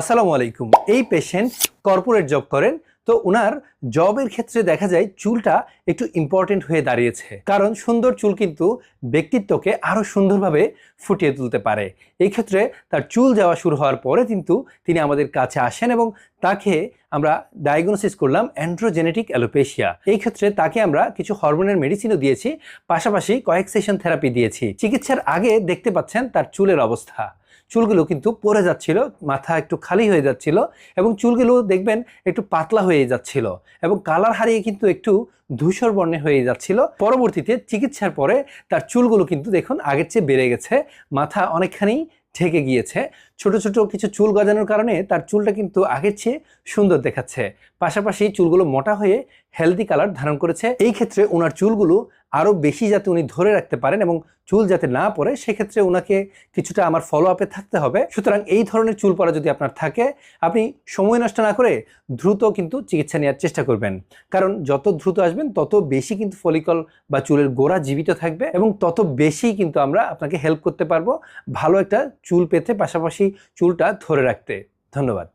আসসালামু আলাইকুম। এই পেশেন্ট কর্পোরেট জব করেন, তো ওনার জবের ক্ষেত্রে দেখা যায় চুলটা একটু ইম্পর্টেন্ট হয়ে দাঁড়িয়েছে। কারণ সুন্দর চুল কিন্তু ব্যক্তিত্বকে আরও সুন্দরভাবে ফুটিয়ে তুলতে পারে। এই ক্ষেত্রে তার চুল যাওয়া শুরু হওয়ার পরে কিন্তু তিনি আমাদের কাছে আসেন এবং তাকে আমরা ডায়াগনোসিস করলাম অ্যান্ড্রোজেনেটিক অ্যালোপেশিয়া এই ক্ষেত্রে তাকে আমরা কিছু হরমোনের মেডিসিনও দিয়েছি, পাশাপাশি কয়েক সেশন থেরাপি দিয়েছি। চিকিৎসার আগে দেখতে পাচ্ছেন তার চুলের অবস্থা। চুলগুলো কিন্তু পরে যাচ্ছিল, মাথা একটু খালি হয়ে যাচ্ছিল এবং চুলগুলো দেখবেন একটু পাতলা হয়ে যাচ্ছিল এবং কালার হারিয়ে কিন্তু একটু ধূসর বর্ণে হয়ে যাচ্ছিল। পরবর্তীতে চিকিৎসার পরে তার চুলগুলো কিন্তু দেখুন আগের চেয়ে বেড়ে গেছে, মাথা অনেকখানি ঢেকে গিয়েছে। ছোট ছোট কিছু চুল গজানোর কারণে তার চুলটা কিন্তু আগের চেয়ে সুন্দর দেখাচ্ছে। পাশাপাশি চুলগুলো মোটা হয়ে হেলদি কালার ধারণ করেছে। এই ক্ষেত্রে ওনার চুলগুলো আরও বেশি যাতে উনি ধরে রাখতে পারেন এবং চুল যাতে না পড়ে, সেক্ষেত্রে ওনাকে কিছুটা আমার ফলো আপে থাকতে হবে। সুতরাং এই ধরনের চুল পড়া যদি আপনার থাকে, আপনি সময় নষ্ট না করে দ্রুত কিন্তু চিকিৎসা নেওয়ার চেষ্টা করবেন। কারণ যত দ্রুত আসবেন, তত বেশি কিন্তু ফলিকল বা চুলের গোড়া জীবিত থাকবে এবং তত বেশি কিন্তু আমরা আপনাকে হেল্প করতে পারব ভালো একটা চুল পেতে, পাশাপাশি চুলটা ধরে রাখতে। ধন্যবাদ।